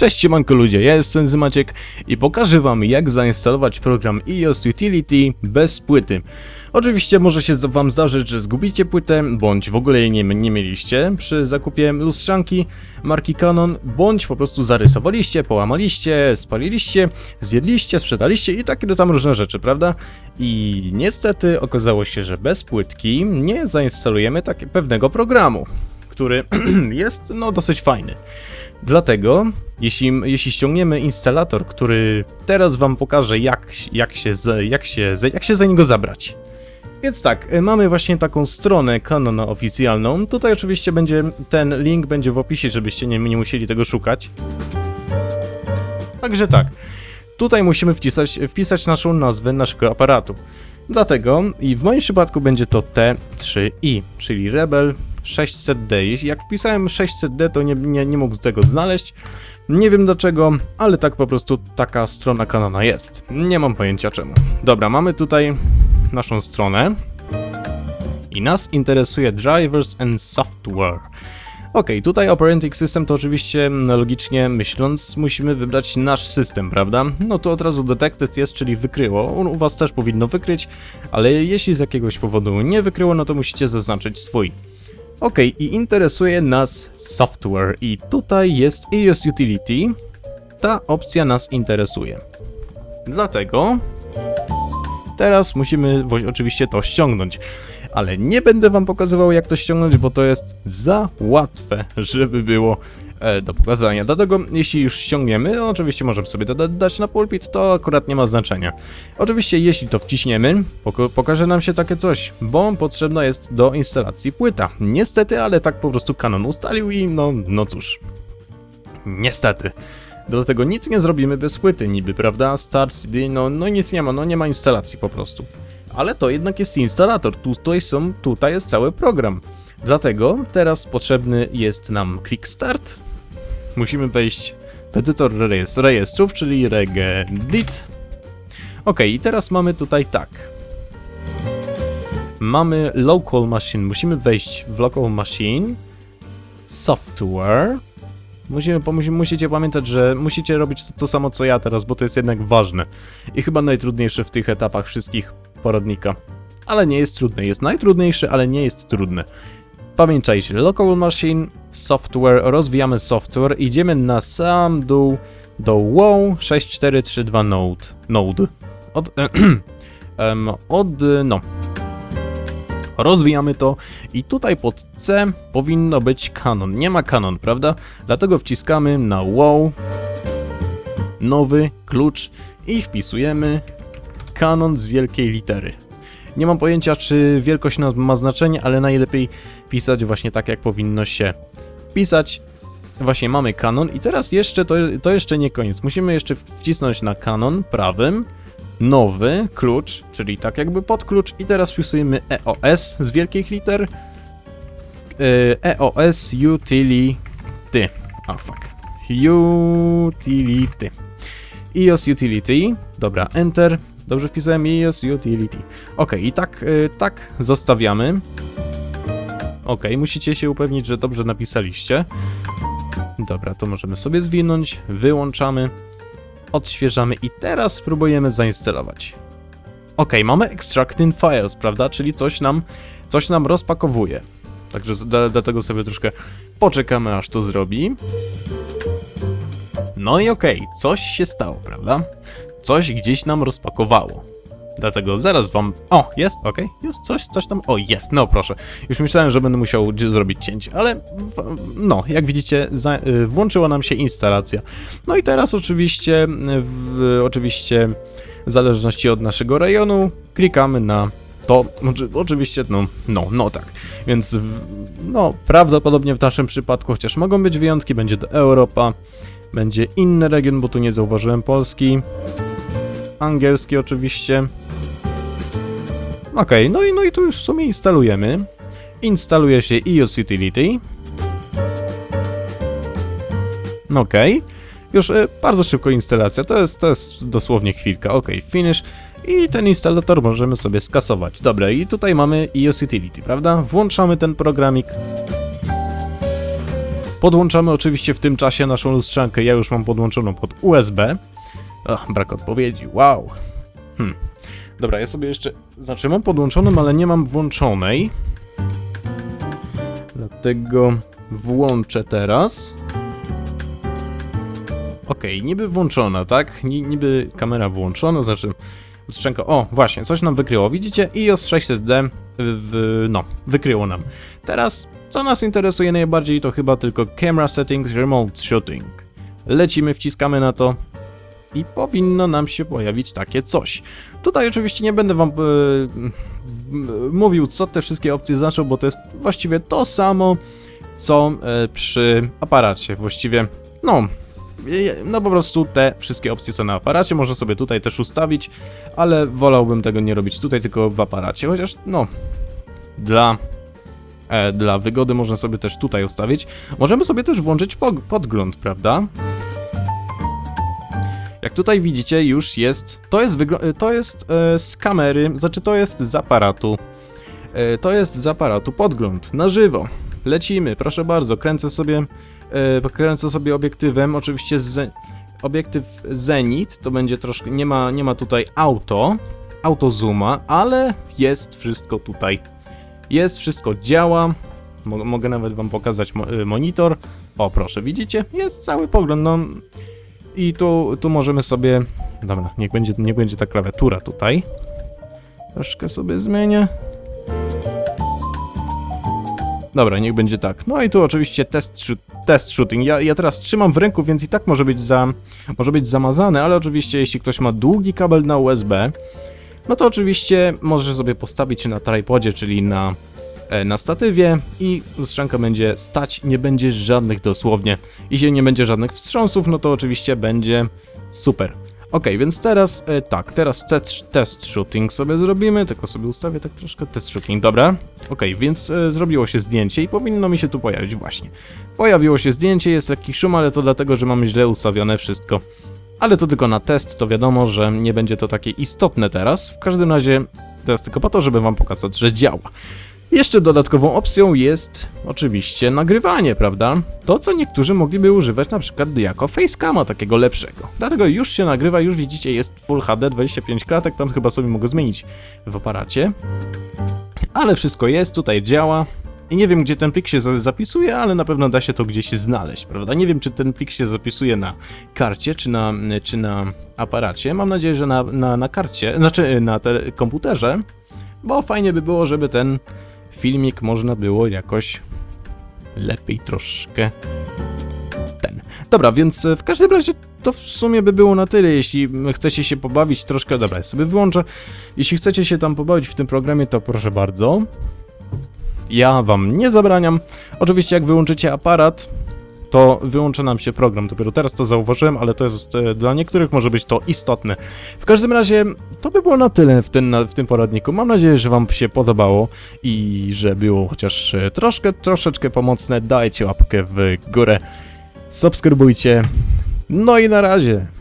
Cześć siemanko ludzie, ja jestem Zymaciek i pokażę wam jak zainstalować program iOS Utility bez płyty. Oczywiście może się wam zdarzyć, że zgubicie płytę, bądź w ogóle jej nie, nie mieliście przy zakupie lustrzanki marki Canon, bądź po prostu zarysowaliście, połamaliście, spaliliście, zjedliście, sprzedaliście i takie tam różne rzeczy, prawda? I niestety okazało się, że bez płytki nie zainstalujemy tak pewnego programu, który jest no dosyć fajny. Dlatego, jeśli, jeśli ściągniemy instalator, który teraz wam pokaże, jak, jak, się, jak, się, jak się za niego zabrać. Więc tak, y, mamy właśnie taką stronę Canona oficjalną. Tutaj oczywiście będzie, ten link będzie w opisie, żebyście nie, nie musieli tego szukać. Także tak, tutaj musimy wpisać, wpisać naszą nazwę naszego aparatu. Dlatego, i w moim przypadku będzie to T3i, czyli Rebel 600D. Jeśli jak wpisałem 600D, to nie, nie, nie mógł z tego znaleźć. Nie wiem dlaczego, ale tak po prostu taka strona Canona jest. Nie mam pojęcia czemu. Dobra, mamy tutaj naszą stronę. I nas interesuje Drivers and Software. Ok, tutaj Operating System to oczywiście mm, logicznie myśląc musimy wybrać nasz system, prawda? No to od razu Detected jest, czyli wykryło. U u was też powinno wykryć, ale jeśli z jakiegoś powodu nie wykryło, no to musicie zaznaczyć swój. Ok, i interesuje nas software i tutaj jest iOS Utility. Ta opcja nas interesuje. Dlatego teraz musimy oczywiście to ściągnąć. Ale nie będę wam pokazywał jak to ściągnąć, bo to jest za łatwe, żeby było do pokazania. Dlatego jeśli już ściągniemy, oczywiście możemy sobie to da- dać na pulpit, to akurat nie ma znaczenia. Oczywiście jeśli to wciśniemy, pokaże nam się takie coś, bo potrzebna jest do instalacji płyta. Niestety, ale tak po prostu Canon ustalił i no, no cóż. Niestety. Dlatego nic nie zrobimy bez płyty niby, prawda? Start CD, no, no nic nie ma, no nie ma instalacji po prostu. Ale to jednak jest instalator, tutaj są, tutaj jest cały program. Dlatego teraz potrzebny jest nam Quick Start. Musimy wejść w edytor rejestr, rejestrów, czyli regedit. Ok, i teraz mamy tutaj tak. Mamy local machine, musimy wejść w local machine, software. Musimy, pomusi- musicie pamiętać, że musicie robić to, to samo co ja teraz, bo to jest jednak ważne. I chyba najtrudniejsze w tych etapach wszystkich poradnika. Ale nie jest trudne, jest najtrudniejsze, ale nie jest trudne. Pamiętajcie, local machine, software, rozwijamy software, idziemy na sam dół do wow 6432 node. Node. Od, od, no. Rozwijamy to i tutaj pod C powinno być kanon. Nie ma kanon, prawda? Dlatego wciskamy na wow, nowy klucz i wpisujemy kanon z wielkiej litery. Nie mam pojęcia, czy wielkość ma znaczenie, ale najlepiej pisać właśnie tak, jak powinno się pisać. Właśnie mamy kanon i teraz jeszcze, to, to jeszcze nie koniec. Musimy jeszcze wcisnąć na kanon prawym, nowy klucz, czyli tak jakby podklucz i teraz wpisujemy EOS z wielkich liter. EOS Utility. A fuck. Utility. iOS Utility. Dobra, Enter. Dobrze wpisałem iOS Utility. Ok, i tak, y, tak zostawiamy. Ok, musicie się upewnić, że dobrze napisaliście. Dobra, to możemy sobie zwinąć, wyłączamy, odświeżamy i teraz spróbujemy zainstalować. Ok, mamy extracting files, prawda? Czyli coś nam, coś nam rozpakowuje. Także dlatego sobie troszkę poczekamy, aż to zrobi. No i okej, coś się stało, prawda? Coś gdzieś nam rozpakowało. Dlatego zaraz wam. O, jest, okej, już coś, coś tam. O, jest, no proszę. Już myślałem, że będę musiał zrobić cięcie, ale w, no, jak widzicie, za, y, włączyła nam się instalacja. No i teraz oczywiście, y, w, oczywiście, w zależności od naszego rejonu, klikamy na to. Oczy- Oczywiście, no, no, no tak. Więc, no, prawdopodobnie w naszym przypadku, chociaż mogą być wyjątki, będzie to Europa, będzie inny region, bo tu nie zauważyłem Polski angielski oczywiście. Okej, no i no i tu już w sumie instalujemy. Instaluje się iOS Utility. Okej. Już e, bardzo szybko instalacja, to jest, to jest dosłownie chwilka. Okej, finish. I ten instalator możemy sobie skasować. Dobra, i tutaj mamy iOS Utility, prawda? Włączamy ten programik. Podłączamy oczywiście w tym czasie naszą lustrzankę, ja już mam podłączoną pod USB. Ach, brak odpowiedzi, wow. Hmm. Dobra, ja sobie jeszcze... Znaczy mam podłączoną, ale nie mam włączonej. Dlatego włączę teraz. Okej, niby włączona, tak? Ni niby kamera włączona, znaczy lustrzanka... O, właśnie, coś nam wykryło, widzicie? iOS 600D, w, no, wykryło nam. Teraz, co nas interesuje najbardziej, to chyba tylko Camera Settings Remote Shooting. Lecimy, wciskamy na to i powinno nam się pojawić takie coś. Tutaj oczywiście nie będę wam e, mówił, co te wszystkie opcje znaczą, bo to jest właściwie to samo, co e, przy aparacie. Właściwie, no, e, no po prostu te wszystkie opcje są na aparacie, można sobie tutaj też ustawić, ale wolałbym tego nie robić tutaj, tylko w aparacie, chociaż no, dla, dla wygody można sobie też tutaj ustawić. Możemy sobie też włączyć podgląd, prawda? Jak tutaj widzicie, już jest. To jest, wygl- to jest e, z kamery, znaczy to jest z aparatu. E, to jest z aparatu podgląd na żywo. Lecimy, proszę bardzo, kręcę sobie, e, kręcę sobie obiektywem, oczywiście z, obiektyw Zenit, to będzie troszkę, nie ma, nie ma tutaj auto, auto zooma, ale jest wszystko tutaj. Jest, wszystko działa. Mo- mogę nawet wam pokazać y, monitor. O, proszę, widzicie? Jest cały pogląd, no. I tu, tu możemy sobie... Dobra, niech będzie, niech będzie ta klawiatura tutaj. Troszkę sobie zmienię. Dobra, niech będzie tak. No i tu oczywiście test, test shooting. Ja, ja teraz trzymam w ręku, więc i tak może być, za, może być zamazane, ale oczywiście jeśli ktoś ma długi kabel na USB, no to oczywiście może sobie postawić na tripodzie, czyli na, na statywie i lustrzanka będzie stać, nie będzie żadnych dosłownie. Jeśli nie będzie żadnych wstrząsów, no to oczywiście będzie super. Ok, więc teraz e, tak, teraz test, test shooting sobie zrobimy, tylko sobie ustawię tak troszkę test shooting, dobra. Ok, więc e, zrobiło się zdjęcie i powinno mi się tu pojawić właśnie. Pojawiło się zdjęcie, jest lekki szum, ale to dlatego, że mamy źle ustawione wszystko. Ale to tylko na test, to wiadomo, że nie będzie to takie istotne teraz. W każdym razie to jest tylko po to, żeby wam pokazać, że działa. Jeszcze dodatkową opcją jest oczywiście nagrywanie, prawda? To, co niektórzy mogliby używać na przykład jako facecama takiego lepszego. Dlatego już się nagrywa, już widzicie, jest Full HD, 25 klatek, tam chyba sobie mogę zmienić w aparacie. Ale wszystko jest, tutaj działa. I nie wiem, gdzie ten plik się za- zapisuje, ale na pewno da się to gdzieś znaleźć, prawda? Nie wiem, czy ten plik się zapisuje na karcie, czy na, czy na aparacie. Mam nadzieję, że na, na, na karcie, znaczy na te, komputerze, bo fajnie by było, żeby ten filmik można było jakoś lepiej troszkę ten. Dobra, więc e, w każdym razie to w sumie by było na tyle, jeśli chcecie się pobawić troszkę, dobra, ja sobie wyłączę. Jeśli chcecie się tam pobawić w tym programie, to proszę bardzo. Ja wam nie zabraniam. Oczywiście jak wyłączycie aparat, to wyłączy nam się program. Dopiero teraz to zauważyłem, ale to jest e, dla niektórych może być to istotne. W każdym razie to by było na tyle w, ten, w tym poradniku. Mam nadzieję, że wam się podobało i że było chociaż e, troszkę, troszeczkę pomocne. Dajcie łapkę w górę, subskrybujcie. No i na razie.